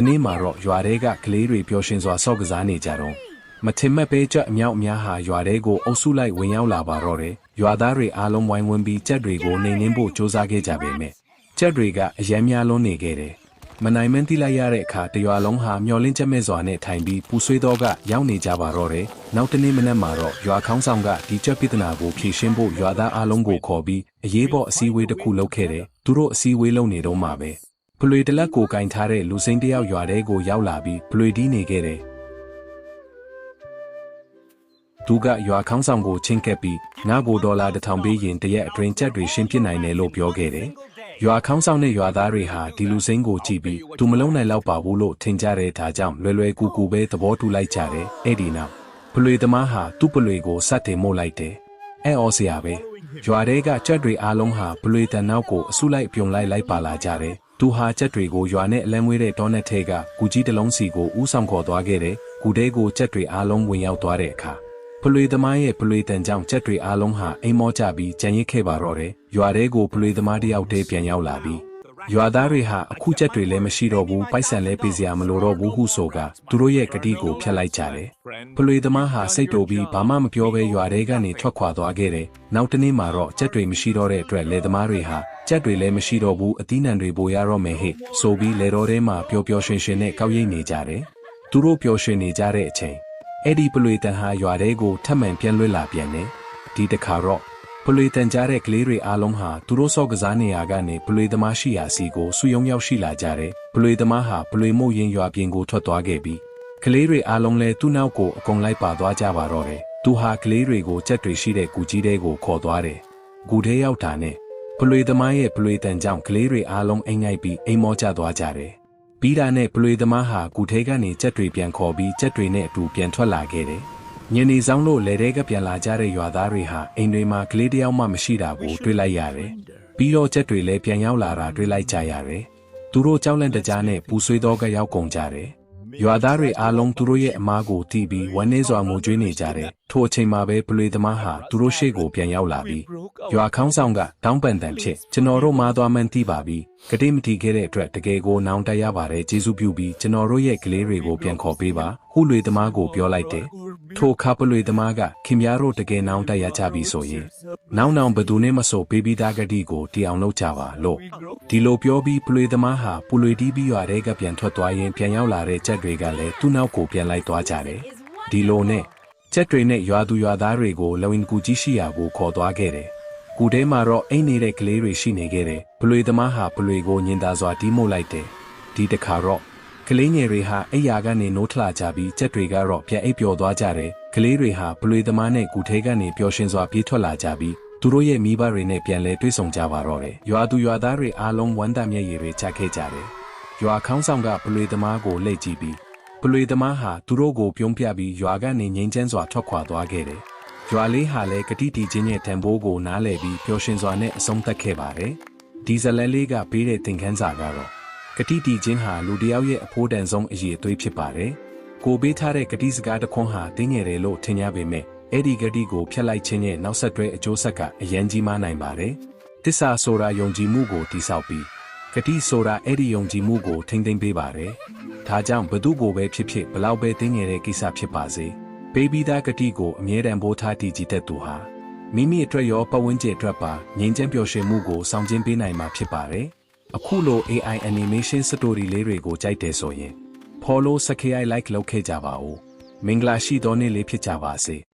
ဒီနေ့မှာတော့ရွာထဲကကလေးတွေပျော်ရွှင်စွာဆော့ကစားနေကြတော့မထင်မဲ့ပဲကြက်အမြောက်အများဟာရွာထဲကိုအုပ်စုလိုက်ဝင်ရောက်လာပါတော့တယ်ရွာသားတွေအားလုံးဝိုင်းဝန်းပြီးကြက်တွေကိုနှိမ်နှင်းဖို့ကြိုးစားခဲ့ကြပေမဲ့ကြက်တွေကအယမ်းများလုံးနေခဲ့တယ်မနိုင်မန်းတိလိုက်ရတဲ့အခါတရွာလုံးဟာမျောလင်းချက်မဲ့စွာနဲ့ထိုင်ပြီးပူဆွေးတော့ကရောက်နေကြပါတော့တယ်နောက်တနေ့မနက်မှာတော့ရွာခေါင်းဆောင်ကဒီကြက်ပြဿနာကိုဖြေရှင်းဖို့ရွာသားအားလုံးကိုခေါ်ပြီးအရေးပေါ်အစည်းအဝေးတစ်ခုလုပ်ခဲ့တယ်သူတို့အစည်းအဝေးလုပ်နေတော့မှပဲ ဖလွေတလက်ကိုကင်ထားတဲ့လူစိမ်းတစ်ယောက်ရွာထဲကိုရောက်လာပြီးဖလွေတီးနေခဲ့တယ်။သူကရွာခေါင်းဆောင်ကိုချင်းကပ်ပြီးငါ့ကိုဒေါ်လာတစ်ထောင်ပေးရင်တရက်အတွင်းချက်တွေရှင်းပြနိုင်တယ်လို့ပြောခဲ့တယ်။ရွာခေါင်းဆောင်နဲ့ရွာသားတွေဟာဒီလူစိမ်းကိုကြည့်ပြီးသူမလုံးနိုင်တော့ပါဘူးလို့ထင်ကြတဲ့ဒါကြောင့်လွယ်လွယ်ကူကူပဲသဘောတူလိုက်ကြတယ်။အဲ့ဒီနောက်ဖလွေသမားဟာသူ့ဖလွေကိုစတင်မို့လိုက်တယ်။အဲ့ဩစရာပဲ။ရွာထဲကကြက်တွေအားလုံးဟာဘလွေတန်နောက်ကိုအဆုလိုက်ပြုံလိုက်လိုက်ပါလာကြတယ်။ သူဟာကြက်တွေကိုရွာနဲ့အလံငွေတဲ့တောနက်ထဲကကူကြီးတစ်လုံးစီကိုဥဆောင်ခေါ်သွားခဲ့တယ်။ကူတဲကိုကြက်တွေအားလုံးဝင်ရောက်သွားတဲ့အခါဘလွေသမားရဲ့ဘလွေတန်ကြောင့်ကြက်တွေအားလုံးဟာအိမ်မောကြပြီးကြံရစ်ခဲ့ပါတော့တယ်။ရွာထဲကိုဘလွေသမားတစ်ယောက်တည်းပြန်ရောက်လာပြီး ရွာသားတွေဟာအခုကြက်တွေလည်းမရှိတော့ဘူးပိုက်ဆံလည်းပေးစရာမလိုတော့ဘူးဟုဆိုကသူတို့ရဲ့ကတိကိုဖျက်လိုက်ကြတယ်။ဖလွေသမားဟာစိတ်တူပြီးဘာမှမပြောဘဲရွာထဲကနေထွက်ခွာသွားခဲ့တယ်။နောက်တနေ့မှာတော့ကြက်တွေမရှိတော့တဲ့အတွက်လယ်သမားတွေဟာကြက်တွေလည်းမရှိတော့ဘူးအသီးနှံတွေပိုရတော့မယ်ဟဲ့ဆိုပြီးလယ်တော်ထဲမှာပျော်ပျော်ရွှင်ရွှင်နဲ့ကောက်ရိပ်နေကြတယ်။သူတို့ပျော်ရွှင်နေကြတဲ့အချိန်အဲ့ဒီဖလွေတန်ဟာရွာထဲကိုထပ်မံပြန်လွှတ်လာပြန်တယ်။ဒီတစ်ခါတော့ဖ လွေတန်ကြတဲ့ကလေးတွေအားလုံးဟာသူတို့စော့ကစားနေရာကနေဖလွေသမားရှိရာစီကိုစုယုံရောက်ရှိလာကြတယ်။ဖလွေသမားဟာဖလွေမို့ရင်ရွာပြင်ကိုထွက်သွားခဲ့ပြီးကလေးတွေအားလုံးလည်းသူ့နောက်ကိုအကုန်လိုက်ပါသွားကြပါတော့တယ်။သူဟာကလေးတွေကိုကြက်တွေရှိတဲ့ကူကြီးတဲကိုခေါ်သွားတယ်။ကူထဲရောက်တာနဲ့ဖလွေသမားရဲ့ဖလွေတန်ကြောင့်ကလေးတွေအားလုံးအိမ်ငိုက်ပြီးအိမ်မောကျသွားကြတယ်။ပြီးတာနဲ့ဖလွေသမားဟာကူထဲကနေကြက်တွေပြန်ခေါ်ပြီးကြက်တွေနဲ့အတူပြန်ထွက်လာခဲ့တယ်။ ညနေဆောင်လို့လေထဲကပြန်လာကြတဲ့ရွာသားတွေဟာအိမ်တွေမှာကလေးတစ်ယောက်မှမရှိတာကိုတွေ့လိုက်ရတယ်။ပြီးတော့ကြက်တွေလည်းပြန်ရောက်လာတာတွေ့လိုက်ကြရတယ်။သူတို့ကြောက်လန့်တကြားနဲ့ပူဆွေးသောကရောက်ကုန်ကြတယ်။ရွာသားတွေအားလုံးသူတို့ရဲ့အမားကိုတီးပြီးဝမ်းနည်းစွာငိုကြွေးနေကြတယ်။ ထိုအချိန်မှာပဲပလွေသမားဟာသူတို့ရှေ့ကိုပြန်ရောက်လာပြီးရွာခေါင်းဆောင်ကတောင်းပန်တန်ဖြစ်ကျွန်တော်တို့မားသွားမှန်းသိပါပြီ။ကတိမတီခဲ့တဲ့အတွက်တကယ်ကိုနောင်တရပါတယ်ကျေးဇူးပြုပြီးကျွန်တော်တို့ရဲ့ကလေးတွေကိုပြန်ခေါ်ပေးပါဟုလွေသမားကိုပြောလိုက်တယ်။ထိုခါပလွေသမားကခင်ဗျားတို့တကယ်နောင်တရကြပြီဆိုရင်နောင်နောင်ဘသူနဲ့မဆိုပေးပြီးသားကတိကိုတီအောင်လုပ်ကြပါလို့ဒီလိုပြောပြီးပလွေသမားဟာပလွေတီးပြီးရွာထဲကပြန်ထွက်သွားရင်ပြန်ရောက်လာတဲ့ကြက်တွေကလည်းသူ့နောက်ကိုပြန်လိုက်သွားကြတယ်။ဒီလိုနဲ့ ကြက်တွေနဲ့ရွာသူရွာသားတွေကိုလဝင်းကူကြီးရှိရာကိုခေါ်သွားခဲ့တယ်။ကူထဲမှာတော့အိမ်နေတဲ့ကလေးတွေရှိနေခဲ့တယ်။ပလွေသမားဟာပလွေကိုညင်သာစွာတီးမှုတ်လိုက်တယ်။ဒီတစ်ခါတော့ကလေးငယ်တွေဟာအိယာကနေနိုးထလာကြပြီးကြက်တွေကတော့ပြန်အိပ်ပျော်သွားကြတယ်။ကလေးတွေဟာပလွေသမားနဲ့ကူထဲကနေပျော်ရွှင်စွာပြေးထွက်လာကြပြီးသူတို့ရဲ့မိဘတွေနဲ့ပြန်လဲတွေ့ဆုံကြပါတော့တယ်။ရွာသူရွာသားတွေအားလုံးဝမ်းသာမျက်ရည်တွေချခဲ့ကြတယ်။ရွာခေါင်းဆောင်ကပလွေသမားကိုလှည့်ကြည့်ပြီး ပလွေသမားဟာသူတို့ကိုပြုံးပြပြီးရွာကနေငိမ့်ချမ်းစွာထွက်ခွာသွားခဲ့တယ်။ရွာလေးဟာလည်းကတိတီချင်းရဲ့တံပိုးကိုနားလည်ပြီးပျော်ရွှင်စွာနဲ့အဆုံးသတ်ခဲ့ပါတယ်။ဒီဇလန်လေးကပေးတဲ့သင်ခန်းစာကတော့ကတိတီချင်းဟာလူတစ်ယောက်ရဲ့အဖိုးတန်ဆုံးအရေးအသွေးဖြစ်ပါတယ်။ကိုပေးထားတဲ့ကတိစကားတစ်ခွန်းဟာတင်းငယ်တယ်လို့ထင်ကြပေမဲ့အဲ့ဒီဂတိကိုဖျက်လိုက်ခြင်းရဲ့နောက်ဆက်တွဲအကျိုးဆက်ကအယံကြီးမားနိုင်ပါတယ်။တစ္ဆာဆိုတာယုံကြည်မှုကိုတည်ဆောက်ပြီးဂတိဆိုတာအဲ့ဒီယုံကြည်မှုကိုထိမ့်သိမ့်ပေးပါတယ်။ ဒါကြောင့်ဘသူကိုပဲဖြစ်ဖြစ်ဘလောက်ပဲတင်းငယ်တဲ့ကိစ္စဖြစ်ပါစေ။ပေးပြီးသားဂတိကိုအမြဲတမ်းပိုးထားတည်ကြည်တတ်သူဟာမိမိအတွက်ရောပတ်ဝန်းကျင်အတွက်ပါငြိမ်းချမ်းပျော်ရွှင်မှုကိုဆောင်ကျဉ်ပေးနိုင်မှာဖြစ်ပါတယ်။အခုလို AI animation story လေးတွေကိုကြိုက်တယ်ဆိုရင် follow subscribe like လုပ်ခဲ့ကြပါဦး။မင်္ဂလာရှိသောနေ့လေးဖြစ်ကြပါစေ။